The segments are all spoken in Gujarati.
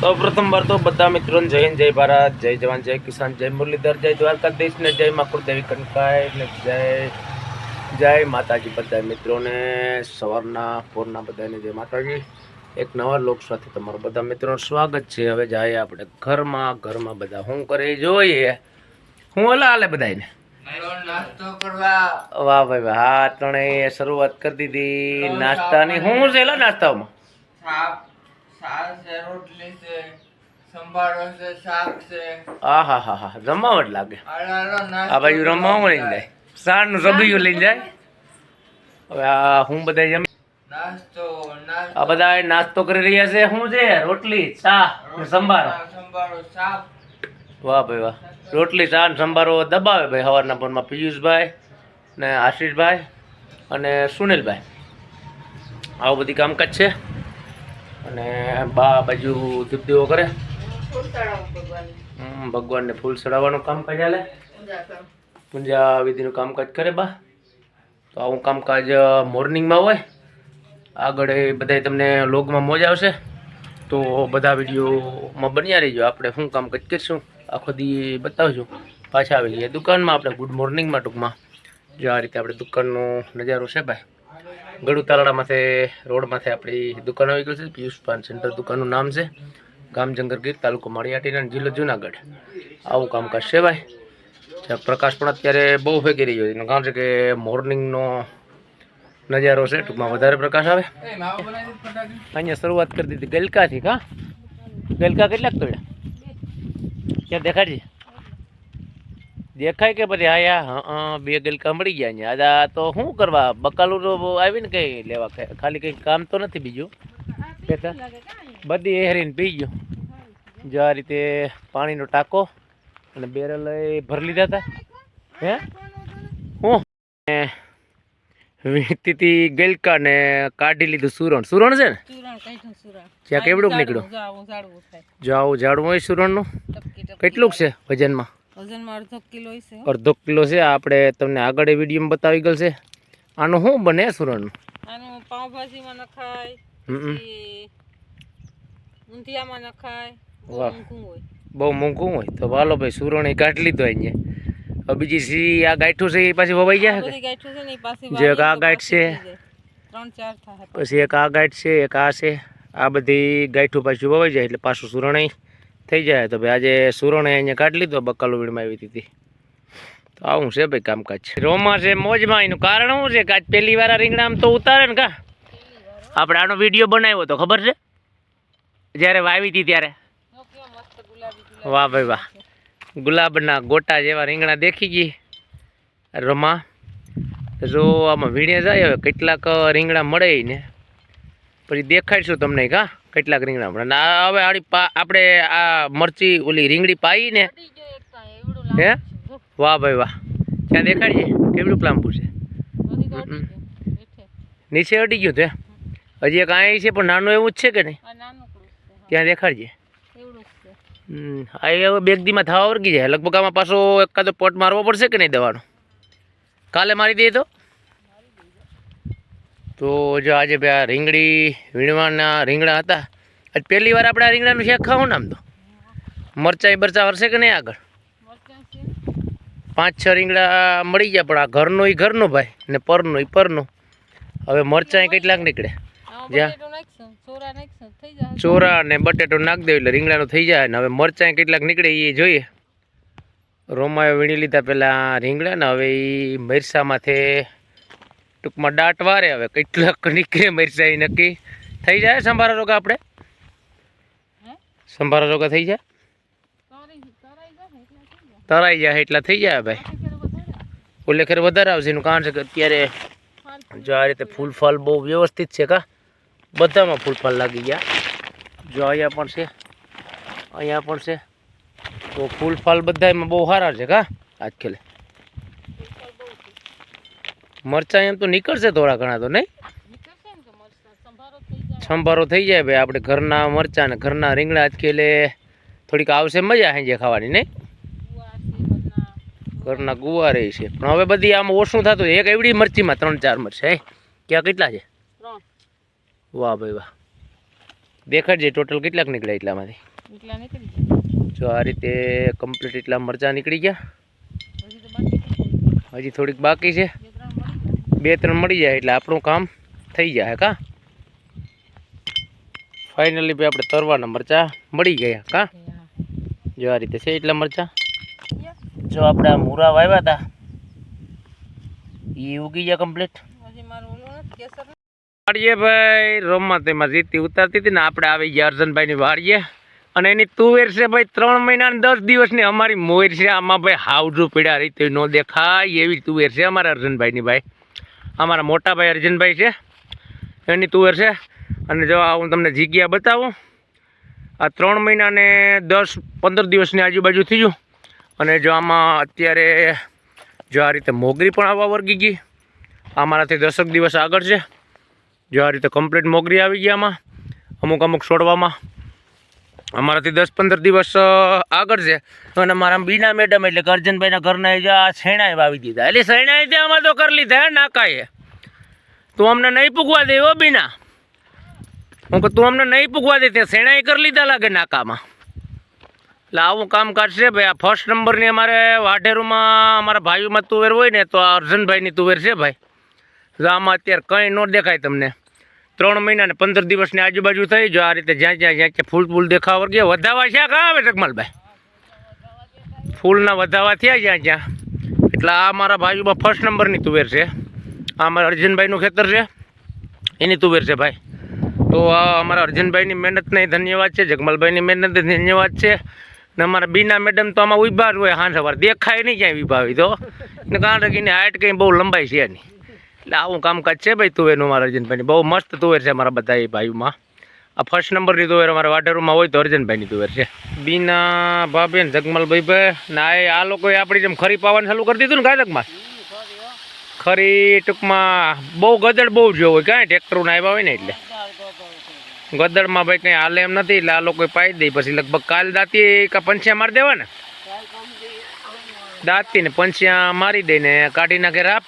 સૌ પ્રથમવાર તો બધા મિત્રોને જય હિન્દ જય ભારત જય જવાન જય કિસાન જય મુરલીધર જય દ્વારકાધીશ ને જય માકુર દેવી કનકાય ને જય જય માતાજી બધા મિત્રોને સવારના પોરના બધાને જય માતાજી. એક નવા લોક સાથે તમારું બધા મિત્રોનું સ્વાગત છે. હવે જાય આપણે ઘરમાં ઘરમાં બધા શું કરે જોઈએ. હું ઓલા હાલે બધાને વાહ ભાઈ વાહ હા ત્રણેય શરૂઆત કરી દીધી. નાસ્તાની શું છે એલા નાસ્તામાં? શાક શાક છે રોટલી છે સંભારો છે શાક છે. આ હા હા હા જમાવટ લાગે આ બાજુ રમવા લઈને જાય. સારનું સબિયું લઈને જાય. હવે આ હું બધા જમ નાસ્તો આ બધા નાસ્તો કરી રહ્યા છે. શું છે? રોટલી ચા સંભારો. સંભારો શાક. વાહ ભાઈ વાહ. રોટલી ચા સંભારો દબાવે ભાઈ સવારના પોરમાં પિયુષભાઈ ને આશીષભાઈ અને સુનિલભાઈ. આવું બધી કામકાજ છે. અને બા બાજુ દીપદીવો કરે? ભગવાનને ફૂલ ચડાવવાનું કામકાજ ચાલે પૂજા વિધિનું કામકાજ કરે બા? તો આવું કામકાજ મોર્નિંગમાં હોય? આગળ એ બધાય તમને લોગમાં મોજ આવશે? તો બધા વિડીયોમાં બન્યા રહીજો. આપણે શું કામકાજ કરીશું? આખો દી બતાવજો. પાછા આવી જઈએ દુકાનમાં આપણે. ગુડ મોર્નિંગમાં ટૂંકમાં જો આ રીતે આપણે દુકાનનો નજારો છે, ભાઈ. ગળુ તાલાડામાંથી રોડમાંથી આપણી દુકાન આવી ગઈ છે. પિયુષ પાન સેન્ટર દુકાનનું નામ છે. ગામ જંગરગીર તાલુકો માળિયાટીના જિલ્લો જુનાગઢ. આવું કામકાજ ભાઈ જ્યાં પ્રકાશ પણ અત્યારે બહુ ફેંકી રહ્યો છે કારણ છે કે મોર્નિંગનો નજારો છે. ટૂંકમાં વધારે પ્રકાશ આવે. અહીંયા શરૂઆત કરી દીધી ગલકાથી, કા? ગલકા કેટલાક તોડ્યા? ક્યાં દેખાડજે? દેખાય કે પછી આયા હા બે ગલકા મળી ગયા અહીંયા આ તો શું કરવા? બકાલું તો આવીને કઈ લેવા ખાલી કંઈ કામ તો નથી બીજું? કહેતા બધી એહરીને પી ગયો. જો આ રીતે પાણીનો ટાંકો અને બેરલ એ ભરી લીધા હતા. હે? હું? વીતીથી ગલકા ને કાઢી લીધું સુરણ. સુરણ છે ને? ક્યાં કેવડું નીકળ્યું? જો આવું ઝાડવું હોય સુરણનું કેટલુંક છે વજનમાં? વજનમાં અડધો કિલો હશે અડધો કિલો છે. આપણે તમને આગળ વિડીયોમાં બતાવી ગયેલ છે. આનું શું બને સુરણ આનું પાઉંભાજીમાં નખાય ઊંધિયામાં નખાય વાહ. હોય. બહુ મોંઘું હોય. તો વાલો ભાઈ સુરણ કાઢી લીધો અહીંયા. બીજી સી આ ગાંઠું છે એ પાછી વવાઈ જાય જે એક આ ગાંઠ છે. પછી એક આ ગાંઠ છે એક આ છે. આ બધી ગાંઠું પાછું વવાઈ જાય એટલે પાછું સુરણ થઈ જાય તો ભાઈ આજે સુરણ અહીંયા કાઢી લીધો બકાલો વીડમાં આવી હતી. તો આવું છે ભાઈ કામકાજ. રોમા છે મોજમાં, એનું કારણ શું છે કે આજ પહેલી વાર રીંગણા તો ઉતારે ને કા? આપણે આનો વીડિયો બનાવ્યો તો ખબર છે? જ્યારે વાવી હતી ત્યારે. વાહ ભાઈ વાહ. ગુલાબના ગોટા જેવા રીંગણા દેખી ગઈ. રમા, જો આમાં વીણે જાય, હવે કેટલાક રીંગણા મળે ને. પછી દેખાડીશું તમને કા? કેટલાક રીંગણા મળે ના, હવે આડી આપણે આ મરચી ઓલી રીંગણી પાઈ ને. હે? વાહ ભાઈ વાહ. ત્યાં દેખાડીએ કેવડું લાંબુ છે. નીચે અડી ગયું તે હજી એક અહીં છે, પણ નાનું એવું જ છે કે નહીં? ત્યાં દેખાડજે? આ એ હવે બેગ દીમાં થવા વર્ગી જાય. લગભગ આમાં પાછો એકાદો પોટ મારવો પડશે કે નહીં દવાનો? કાલે મારી દઈએ તો? તો જો આજે બે આ રીંગણી વીણવાના રીંગણા હતા. આજ પહેલી વાર આપણે આ રીંગણાનું શેક ખાવું ને આમ તો. મરચાઈ બરચા વરસે કે નહીં આગળ? પાંચ છ રીંગણા મળી ગયા પણ આ ઘરનું એ ઘરનું ભાઈ ને પરનું એ પરનું. હવે મરચાં કેટલાક નીકળે? જ્યાં? ચોરા ને બટેટો નાખ દે એટલે રીંગણાનું થઈ જાય ને. હવે મરચાં કેટલાક નીકળે એ જોઈએ. રોમાએ વીણી લીધા પહેલાં રીંગણા ને હવે એ મરસામાંથી ટૂંકમાં દાંટ વારે હવે કેટલાક નીકળે મરસા નક્કી. થઈ જાય સંભારા રોગા આપણે? સંભારા રોગા થઈ જાય? તરાઈ જાય એટલે થઈ જાય. ભાઈ. ઓલે ખેર વધારે આવશે એનું કારણ છે કે અત્યારે જો આ રીતે ફૂલ ફાલ બહુ વ્યવસ્થિત છે કા? બધામાં ફૂલ ફાલ લાગી ગયા. જો અહીંયા પણ છે અહીંયા પણ છે. તો ફૂલ ફાલ બધામાં બહુ સારા છે કા? આજ ખેલે. મરચાં એમ તો નીકળશે થોડા ઘણા તો નહીં? સંભારો થઈ જાય ભાઈ. આપણે ઘરના મરચાં ને ઘરના રીંગણા આજ ખેલે થોડીક આવશે મજા સાંજે ખાવાની નહીં? ઘરના ગુવા રહી છે. પણ હવે બધી આમ ઓછું થતું એક એવડી મરચીમાં ત્રણ ચાર મરચાં ક્યાં કેટલા છે? વાહ ભાઈ વાહ. દેખાડજે ટોટલ કેટલાક નીકળ્યા એટલામાંથી? જો આ રીતે કમ્પ્લીટ એટલા મરચાં નીકળી ગયા. હજી. હજી થોડીક બાકી છે. બે ત્રણ મળી જાય એટલે આપણું કામ થઈ જાય, કા? ફાઇનલી ભાઈ આપણે તરવાના મરચાં મળી ગયા, કા. જો આ રીતે છે એટલા મરચાં? જો આપણે આ મૂરા વાવ્યા હતા એ ઉગી ગયા કમ્પ્લીટ વાડીએ ભાઈ રોમમાં તેમાં જીતી ઉતારતી હતી ને આપણે આવી ગયા અર્જનભાઈની વાડીએ અને એની તુવેર છે ભાઈ, ત્રણ મહિના દસ દિવસની અમારી મોર છે. આમાં ભાઈ હાવજુ પીડા રીતે ન દેખાય એવી તુવેર છે અમારા અર્જનભાઈની ભાઈ. અમારા મોટાભાઈ અર્જુનભાઈ છે. એની તુવેર છે. અને જો આ હું તમને જગ્યા બતાવું. આ ત્રણ મહિના ને દસ પંદર દિવસની આજુબાજુ થયું અને જો આમાં અત્યારે જો આ રીતે મોગરી પણ આવવા વર્ગી ગઈ. અમારાથી દસક દિવસ આગળ છે. જો આ રીતે કમ્પ્લીટ મોગરી આવી ગઈ આમાં. અમુક અમુક છોડવામાં. અમારાથી દસ પંદર દિવસ આગળ છે. અને મારા બીના મેડમ એટલે અર્જનભાઈના ઘરના જો આ શેણાએ વાવી દીધા. એટલે શેણાએ તે આમાં તો કરી લીધા નાકાએ. તું અમને નહીં પૂગવા દે હો બીના. હું કે તું અમને નહીં પૂગવા દે તે શેણાએ કરી લીધા લાગે નાકામાં. એટલે આવું કામકાજ છે ભાઈ. આ ફર્સ્ટ નંબરની અમારે વાઢેરુમાં અમારા ભાઈઓમાં તુવેર હોય ને, તો આ અર્જનભાઈની તુવેર છે ભાઈ. આમાં અત્યારે કંઈ ન દેખાય તમને. ત્રણ મહિના ને પંદર દિવસની આજુબાજુ થઈ જો આ રીતે જ્યાં જ્યાં જ્યાં ફૂલ ફૂલ દેખાવા વર્ગે વધાવા છે કાં આવે જગમલભાઈ? ફૂલના વધાવા થયા જ્યાં જ્યાં. એટલે આ મારા ભાજુમાં ફર્સ્ટ નંબરની તુવેર છે. આ અમારા અર્જુનભાઈનું ખેતર છે. એની તુવેર છે ભાઈ. તો આ અમારા અર્જુનભાઈની મહેનતને ધન્યવાદ છે, જગમલભાઈની મહેનતને ધન્યવાદ છે. ને અમારા બીના મેડમ તો આમાં ઊભા જ હોય હાંસ સવાર દેખાય નહીં ક્યાંય વિભાવી તો. ને કારણ કે એની હાઇટ કંઈ બહુ લંબાઈ છે નહીં. એટલે આવું કામકાજ છે ભાઈ તુવેરનું મારા અર્જનભાઈની? બહુ મસ્ત તુવેર છે મારા બધા ભાઈઓમાં. આ ફર્સ્ટ નંબરની તુવેર અમારા વાઢેરુમાં હોય તો અર્જનભાઈની તુવેર છે. બીના ભાભી ને જગમલભાઈ ભાઈ ના આ લોકોએ આપણી જેમ ખરી પાવાનું ચાલુ કરી દીધું ને કાંઈ ખરી ટૂંકમાં બહુ ગદડ બહુ જોવો હોય, કાંઈ ટ્રેક્ટરના આવ્યા હોય ને એટલે. ગદડમાં ભાઈ કંઈ હાલે એમ નથી, એટલે આ લોકોએ પાઈ દે, પછી લગભગ કાલ દાંતી કા પંચ્યા મારી દેવા ને દાંતી ને પંચ્યા મારી દઈને કાઢી નાખે રાપ.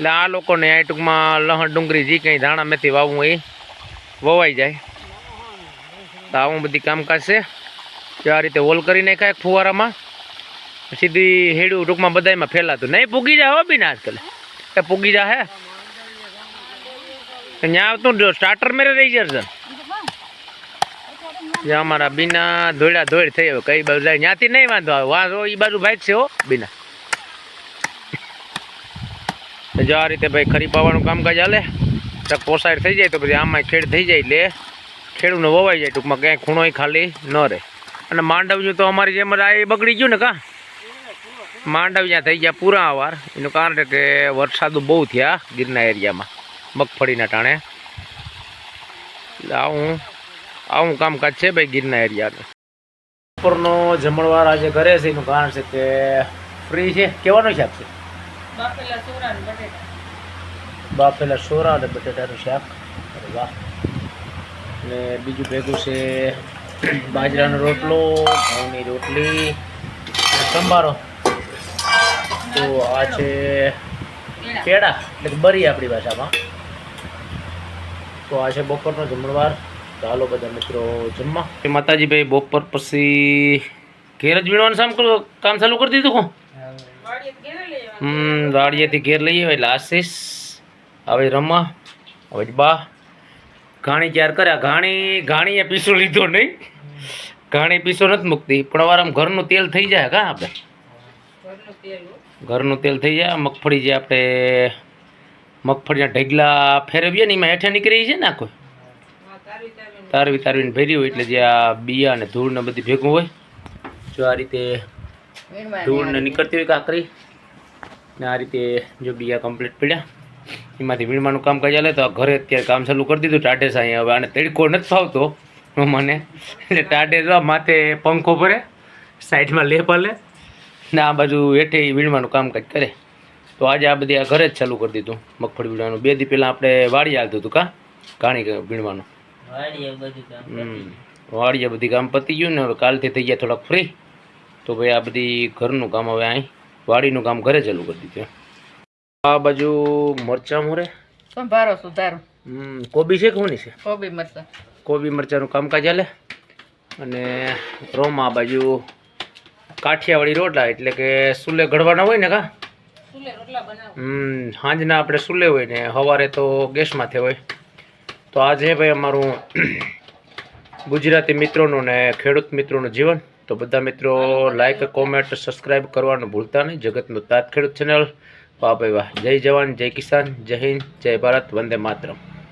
એટલે આ લોકોને આ ટૂંકમાં લહણ ડુંગળી જે કંઈ ધાણા મેથી વાવવું એ વવાઈ જાય. તો આવું બધી કામકાજ છે. કે આ રીતે હોલ કરી નાખાય ફુવારામાં. સીધી હેડું ટૂંકમાં બધામાં ફેલાતું. નહીં, પૂગી જાય હો બીને આજકાલ. એ પૂગી જાય હે. ત્યાં આવતું જો સ્ટાર્ટર મેરે રહી જશે જે અમારા બીના ધોળા ધોળ થઈ હવે કઈ બાજુ જાય. ત્યાંથી નહીં વાંધો આવે. વાંધો એ બાજુ ભાઈ છે હો, બીના. જો આ રીતે ભાઈ ખરી પાવાનું કામકાજ હાલે. તો પોસાડ થઈ જાય તો પછી આમાં ખેડ થઈ જાય એટલે ખેડૂને વવાઈ જાય. ટૂંકમાં ક્યાંય ખૂણોય ખાલી ન રહે. અને માંડવ્યું તો અમારી જેમ આ બગડી ગયું ને કા? માંડવ્યા થઈ ગયા પૂરા આવાર એનું કારણ છે કે વરસાદ બહુ થયા ગીરના એરિયામાં, મગફળીના ટાણે. એટલે આવું આવું કામકાજ છે ભાઈ ગીરના એરિયાનું. બપોરનો જમણવાર આજે ઘરે છે, એનું કારણ છે કે ફ્રી છે. કેવાનું શાક છે. બાફેલા સોરા અને બટેટા. બાફેલા સોરા અને બટેટાનું શાક. અરે વાહ. અને બીજું ભેગું છે બાજરાનો રોટલો ઘઉંની રોટલી સંભારો. તો આ છે કેળા. એટલે બરી આપણી ભાષામાં તો આ છે બપોરનો જમણવાર. તો હાલો બધા મિત્રો જમવા. એ માતાજી ભાઈ બપોર પછી ઘેર જ વીણવાનું કામ કરું- કામ ચાલુ કરી દીધું હું? ઘેરે. હમ વાડીએથી ઘેર લઈએ એટલે આશીષ હવે રમા હવે બા. ઘાણી ક્યાર કર્યા. ઘાણી ઘાણીએ પીસો લીધો નહીં. ઘાણી પીસો નથી મૂકતી પણ અવાર આમ ઘરનું તેલ થઈ જાય કા આપણે? ઘરનું તેલ થઈ જાય. મગફળી જે આપણે મગફળીના ઢગલા ફેરવીએ ને એમાં હેઠે નીકળી છે ને કોઈ તારવી તારવીને ભેરી હોય એટલે જે આ બિયા ને ધૂળ ને બધી ભેગું હોય જો આ રીતે ધૂળને ધૂળ ને નીકળતી હોય કાકરી. ને આ રીતે જો બીયા કમ્પ્લીટ પડ્યા. એમાંથી વીણવાનું કામ કાજ ચાલે તો આ ઘરે અત્યારે કામ ચાલુ કરી દીધું ટાટેસ અહીંયા હવે આને તડકો નથી ફાવતો મને. એટલે ટાટેસ માથે પંખો ભરે સાઈડમાં લેપ લે ને આ બાજુ હેઠે વીણવાનું વીણવાનું કામકાજ કરે. તો આજે આ બધી આ ઘરે જ ચાલુ કરી દીધું મગફળી વીણવાનું. બે દી પહેલાં આપણે વાડી આવતું હતું કા? ઘાણી વીણવાનું. વાડીએ બધી કામ પતી ગયું. ને હવે કાલથી થઈ ગયા થોડાક ફ્રી તો ભાઈ આ બધી ઘરનું કામ હવે અહીં વાડીનું કામ ઘરે ચાલુ કરી દીધું આ બાજુ મરચાં મોરે? સંભારો સુધારો. હમ કોબી છે કે કોની છે? કોબી મરચાં. કોબી મરચાંનું કામકાજ ચાલે અને રોમ આ બાજુ કાઠિયાવાડી રોટલા એટલે કે સુલે ઘડવાના હોય ને કા? હમ સાંજના આપણે સુલે હોય ને સવારે તો ગેસમાંથી હોય તો આજે ભાઈ અમારું ગુજરાતી મિત્રોનું ને ખેડૂત મિત્રોનું જીવન તો બધા મિત્રો લાઈક કોમેન્ટ સબસ્ક્રાઈબ કરવાનું ભૂલતા નહીં. જગતનું તાત ખેડૂત ચેનલ વાહ ભાઈ વાહ. જય જવાન, જય કિસાન, જય હિન્દ, જય ભારત, વંદે માતરમ.